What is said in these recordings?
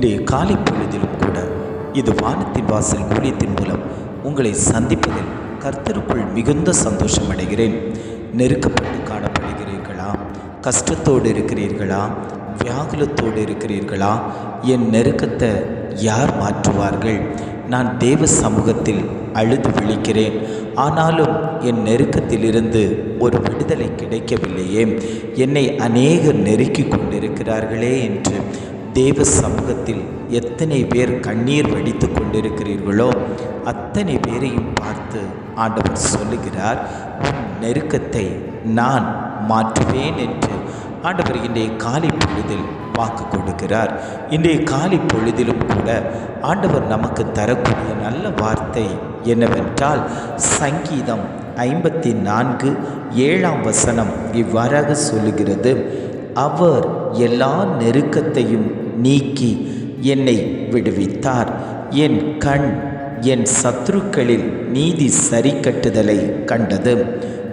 இன்றைய காலை பொழுதிலும் கூட இது வானத்தின் வாசல் ஊழியத்தின் மூலம் உங்களை சந்திப்பதில் கர்த்தருக்குள் மிகுந்த சந்தோஷம் அடைகிறேன் நெருக்கப்பட்டு காணப்படுகிறீர்களா? கஷ்டத்தோடு இருக்கிறீர்களா? வியாகுலத்தோடு இருக்கிறீர்களா? என் நெருக்கத்தை யார் மாற்றுவார்கள்? நான் தேவ சமூகத்தில் அழுது விழிக்கிறேன். ஆனாலும் என் நெருக்கத்திலிருந்து ஒரு விடுதலை கிடைக்கவில்லையே. என்னை அநேகர் நெருக்கி கொண்டிருக்கிறார்களே என்று தேவ சமூகத்தில் எத்தனை பேர் கண்ணீர் வடித்து கொண்டிருக்கிறீர்களோ அத்தனை பேரையும் பார்த்து ஆண்டவர் சொல்லுகிறார் உன் நெருக்கத்தை நான் மாற்றுவேன் என்று ஆண்டவர் இன்றைய காலை பொழுதில் வாக்கு கொடுக்கிறார். இன்றைய காலை பொழுதிலும் கூட ஆண்டவர் நமக்கு தரக்கூடிய நல்ல வார்த்தை என்னவென்றால் சங்கீதம் ஐம்பத்தி நான்கு ஏழாம் வசனம் இவ்வாறாக சொல்லுகிறது அவர் எல்லா நெருக்கத்தையும் நீக்கி என்னை விடுவித்தார். என் கண் என் சத்துருக்களில் நீதி சரி கட்டுதலை கண்டது.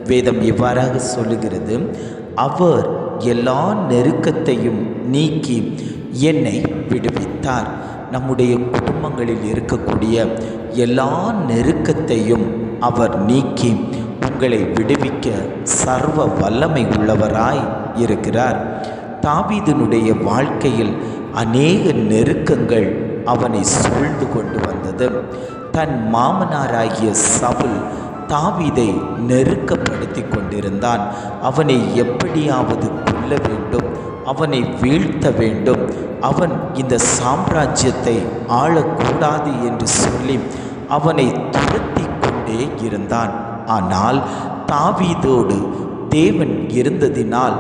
வேதம் இவ்வாறாக சொல்லுகிறது அவர் எல்லா நெருக்கத்தையும் நீக்கி என்னை விடுவித்தார். நம்முடைய குடும்பங்களில் இருக்கக்கூடிய எல்லா நெருக்கத்தையும் அவர் நீக்கி உங்களை விடுவிக்க சர்வ வல்லமை உள்ளவராய் இருக்கிறார். தாவீதனுடைய வாழ்க்கையில் அநேக நெருக்கங்கள் அவனை சூழ்ந்து கொண்டு வந்தது. தன் மாமனாராகிய சவுல் தாவீதை நெருக்கப்படுத்தி கொண்டிருந்தான். அவனை எப்படியாவது கொல்ல வேண்டும் அவனை வீழ்த்த வேண்டும். அவன் இந்த சாம்ராஜ்யத்தை ஆளக்கூடாது என்று சொல்லி அவனை துரத்தி கொண்டே இருந்தான். ஆனால் தாவீதோடு தேவன் இருந்ததினால்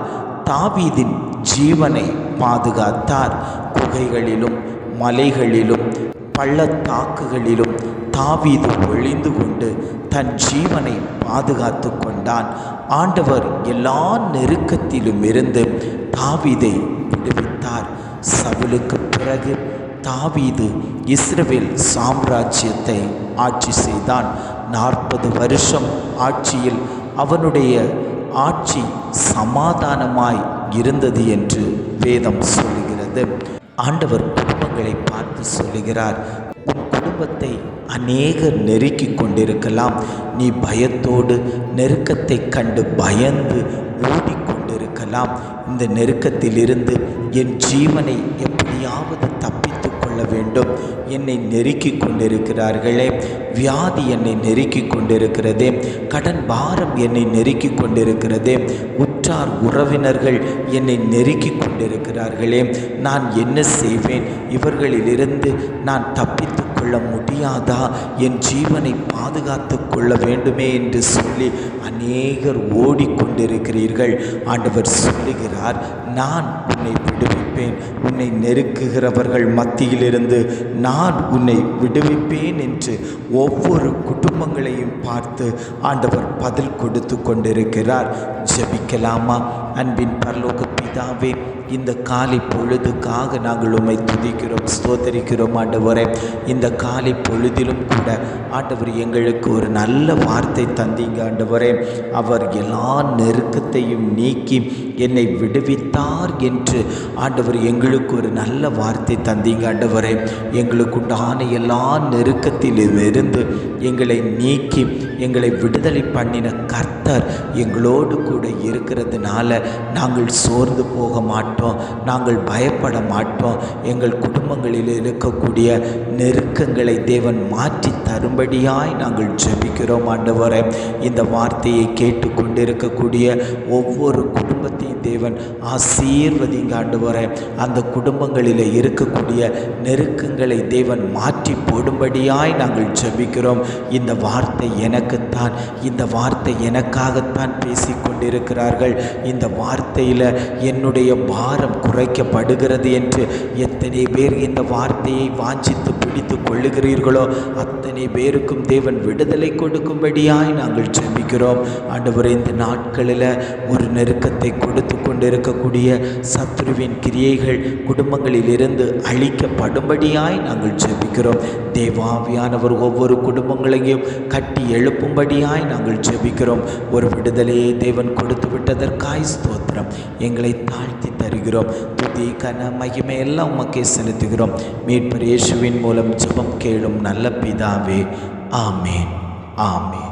தாவீதின் ஜீவனை பாதுகாத்தார். குகைகளிலும் மலைகளிலும் பள்ளத்தாக்குகளிலும் தாவீது ஒளிந்து கொண்டு தன் ஜீவனை பாதுகாத்து கொண்டான். ஆண்டவர் எல்லா நெருக்கத்திலும் இருந்து தாவீதை விடுவித்தார். சவுலுக்கு பிறகு தாவீது இஸ்ரேல் சாம்ராஜ்யத்தை ஆட்சி செய்தான். நாற்பது வருஷம் ஆட்சியில் அவனுடைய ஆட்சி சமாதானமாய் இருந்தது என்று வேதம் சொல்லுகிறது. ஆண்டவர் குடும்பங்களை பார்த்து சொல்லுகிறார் உன் குடும்பத்தை அநேகர் நெருக்கி கொண்டிருக்கலாம். நீ பயத்தோடு நெருக்கத்தை கண்டு பயந்து ஓடிக்கொண்டிருக்கலாம். இந்த நெருக்கத்திலிருந்து என் ஜீவனை எப்படியாவது தப்பித்து கொள்ள வேண்டும். என்னை நெருக்கி கொண்டிருக்கிறார்களே வியாதி என்னை நெருக்கி கொண்டிருக்கிறதே கடன் பாரம் என்னை நெருக்கி கொண்டிருக்கிறதே உற்றார் உறவினர்கள் என்னை நெருக்கி கொண்டிருக்கிறார்களே நான் என்ன செய்வேன்? இவர்களிலிருந்து நான் தப்பித்து கொள்ள முடியாதா? என் ஜீவனை பாதுகாத்து கொள்ள வேண்டுமே என்று சொல்லி அநேகர் ஓடிக்கொண்டிருக்கிறீர்கள். ஆண்டவர் சொல்லுகிறார் நான் உன்னை விடுவிப்பேன். உன்னை நெருக்குகிறவர்கள் மத்தியிலிருந்து நான் உன்னை விடுவிப்பேன் என்று ஒவ்வொரு குடும்பங்களையும் பார்த்து ஆண்டவர் பதில் கொடுத்து கொண்டிருக்கிறார். ஜெபிக்கலாமா? அன்பின் பரலோக பிதாவே இந்த காலை பொழுதுக்காக நாங்கள் உம்மை துதிக்கிறோம் ஸ்தோத்தரிக்கிறோம் ஆண்டவரே. இந்த காலை பொழுதிலும் கூட ஆண்டவர் எங்களுக்கு ஒரு நல்ல வார்த்தை தந்தீங்க ஆண்டவரே. அவர் எல்லா நெருக்கத்தையும் நீக்கி என்னை விடுவித்தார் என்று ஆண்டவர் எங்களுக்கு ஒரு நல்ல வார்த்தை தந்தீங்க ஆண்டவரே. எங்களுக்கு உண்டான எல்லா நெருக்கத்திலும் இருந்து எங்களை நீக்கி எங்களை விடுதலை பண்ணின கர்த்தர் எங்களோடு கூட இருக்கிறதுனால நாங்கள் சோர்ந்து போக மாட்டோம். நாங்கள் பயப்பட மாட்டோம். எங்கள் குடும்பங்களில் இருக்கக்கூடிய நெருக்கங்களை தேவன் மாற்றி தரும்படியாய் நாங்கள் ஜெபிக்கிறோம் ஆண்டவரே. இந்த வார்த்தையை கேட்டு கொண்டிருக்கக்கூடிய ஒவ்வொரு குடும்பத்தையும் தேவன் ஆசீர்வதிங்க ஆண்டவரே. அந்த குடும்பங்களில் இருக்கக்கூடிய நெருக்கங்களை தேவன் மாற்றி போடும்படியாய் நாங்கள் ஜெபிக்கிறோம். இந்த வார்த்தை எனக்குத்தான் இந்த வார்த்தை எனக்காகத்தான் பேசி கொண்டிருக்கிறார்கள் இந்த வார்த்தையில் என்னுடைய பா பாரம் குறைக்கப்படுகிறது என்று எத்தனை பேர் இந்த வார்த்தையை வாஞ்சித்து பிடித்து கொள்ளுகிறீர்களோ அத்தனை பேருக்கும் தேவன் விடுதலை கொடுக்கும்படியாய் நாங்கள் ஜெபிக்கிறோம். ஆண்டவர் இந்த நாட்களில் ஒரு நெருக்கத்தை கொடுத்து கொண்டிருக்கக்கூடிய சத்ருவின் கிரியைகள் குடும்பங்களில் இருந்து அழிக்கப்படும்படியாய் நாங்கள் ஜெபிக்கிறோம். தேவாவியானவர் ஒவ்வொரு குடும்பங்களையும் கட்டி எழுப்பும்படியாய் நாங்கள் ஜெபிக்கிறோம். ஒரு விடுதலையை தேவன் கொடுத்து விட்டதற்காய் ஸ்தோத்திரம். எங்களை தாழ்த்தி தருகிறோம். துதி கன மகிமை எல்லாம் உமக்கே செலுத்துகிறோம். மீட்பர் இயேசுவின் மூலம் ஜெபம் கேளும் நல்ல பிதாவே. ஆமேன். ஆமேன்.